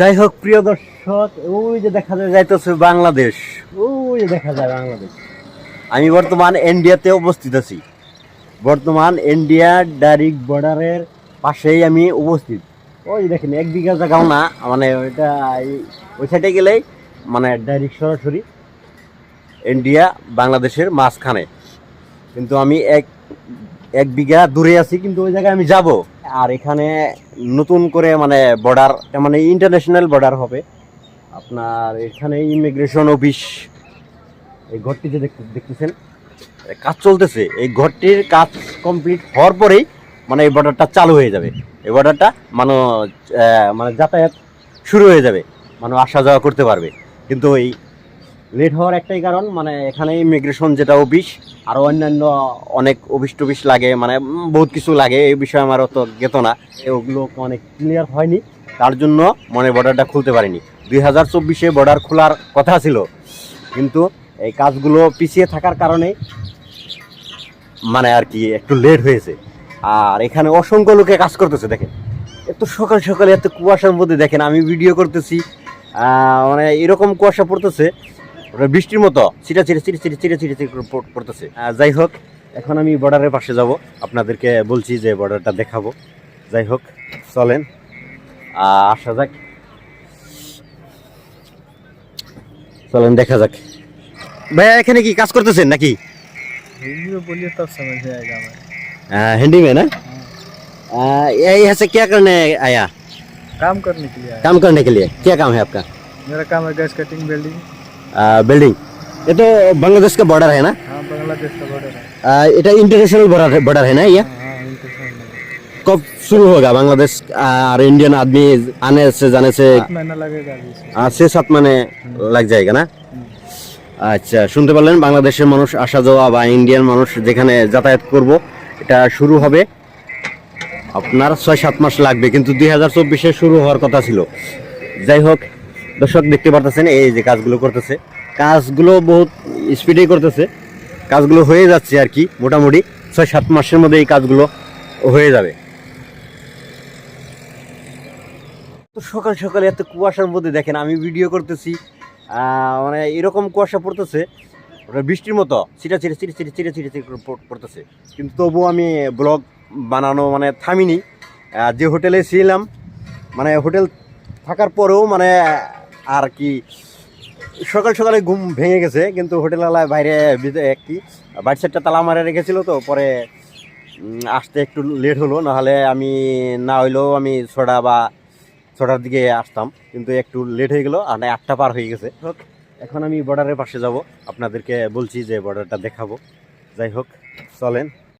যাই হোক, প্রিয় দর্শক, ওই যে দেখা যায়, যাইতেছে বাংলাদেশ। ওই যে দেখা যায় বাংলাদেশ। আমি বর্তমান ইন্ডিয়াতে উপস্থিত আছি। বর্তমান ইন্ডিয়া ডাইরেক্ট বর্ডারের পাশেই আমি উপস্থিত। ওই দেখেন, এক বিঘা জায়গাও না মানে ওইটা ওই সাইডে গেলেই মানে ডাইরেক্ট সরাসরি ইন্ডিয়া বাংলাদেশের মাঝখানে। কিন্তু আমি এক এক বিঘা দূরে আছি, কিন্তু ওই জায়গায় আমি যাব। আর এখানে নতুন করে মানে বর্ডার মানে ইন্টারন্যাশনাল বর্ডার হবে। আপনার এখানে ইমিগ্রেশন অফিস এই ঘরটি যে দেখতেছেন কাজ চলতেছে। এই ঘরটির কাজ কমপ্লিট হওয়ার পরেই মানে এই বর্ডারটা চালু হয়ে যাবে। এই বর্ডারটা মানে মানে যাতায়াত শুরু হয়ে যাবে। মানে আসা যাওয়া করতে পারবে। কিন্তু এই লেট হওয়ার একটাই কারণ মানে এখানে ইমিগ্রেশন যেটা অফিস আরও অন্যান্য অনেক অফিস টফিস লাগে মানে বহুত কিছু লাগে, এই বিষয়ে আমার অত জ্ঞাত না। ওগুলো অনেক ক্লিয়ার হয়নি, তার জন্য মানে বর্ডারটা খুলতে পারিনি। দুই হাজার চব্বিশে বর্ডার খোলার কথা ছিল, কিন্তু এই কাজগুলো পিছিয়ে থাকার কারণে মানে আর কি একটু লেট হয়েছে। আর এখানে অসংখ্য লোকে কাজ করতেছে, দেখেন। এত সকাল সকালে এত কুয়াশার মধ্যে দেখেন, আমি ভিডিও করতেছি মানে এরকম কুয়াশা পড়তেছে বৃষ্টির মতো চিটা চিটে চিটে চিটে চিটে চিটে চিটে করে পড়- পড়তেছে আহ, যাই হোক এখন আমি বর্ডারের পাশে যাব আপনাদেরকে বলছি যে বর্ডারটা দেখাবো যাই হোক চলেন আহ, আসা যাক চলেন দেখা যাক ভাইয়া এখানে কি কাজ করতেছেন নাকি हिंदी में बोलिए तब समझ में आएगा हमें हिंदी में ना आ, ये यहाँ से क्या करने आया काम करने के लिए आया काम करने के लिए क्या काम है आपका मेरा काम है गैस कटिंग बिल्डिंग आ, बिल्डिंग ये तो बांग्लादेश का बॉर्डर है ना हाँ बांग्लादेश का बॉर्डर है आ, এটা इंटरनेशनल बॉर्डर बॉर्डर है ना ये हाँ हाँ इंटरनेशनल में। कब शुरू होगा बांग्लादेश आ, और इंडियन आदमी आने से जाने से सात महीना लगेगा अभी इसमें आ, छः सात महीने लग जाएगा ना আচ্ছা শুনতে পারলেন বাংলাদেশের মানুষ আসা যাওয়া বা ইন্ডিয়ান মানুষ যেখানে যাতায়াত করব এটা শুরু হবে আপনার ছয় সাত মাস লাগবে কিন্তু দুই হাজার চব্বিশে শুরু হওয়ার কথা ছিল যাই হোক দর্শক দেখতে পারতেছেন, এই যে কাজগুলো করতেছে। কাজগুলো বহুত স্পিডেই করতেছে। কাজগুলো হয়ে যাচ্ছে আর কি, মোটামুটি ছয়, সাত মাসের মধ্যে এই কাজগুলো হয়ে যাবে। তো সকাল সকালে এত কুয়াশার মধ্যে দেখেন, আমি ভিডিও করতেছি মানে এরকম কুয়াশা পড়তেছে, ওটা বৃষ্টির মতো চিটে চিটে চিটে চিটে চিটে করে পড়- পড়তেছে। কিন্তু তবুও আমি ব্লগ বানানো মানে থামিনি। যে হোটেলে ছিলাম মানে হোটেল থাকার পরেও মানে আর কি সকাল সকালে ঘুম ভেঙে গেছে কিন্তু হোটেলওয়ালায় বাইরে একটি বাইর সাইডটা তালা মারে রেখেছিল তো পরে আসতে একটু লেট হলো নাহলে আমি না হইলেও আমি ছটা বা ছটার দিকে আসতাম কিন্তু একটু লেট হয়ে গেলো আর না আটটা পার হয়ে গেছে। হোক এখন আমি বর্ডারের পাশে যাব আপনাদেরকে বলছি যে বর্ডারটা দেখাবো। যাই হোক চলেন।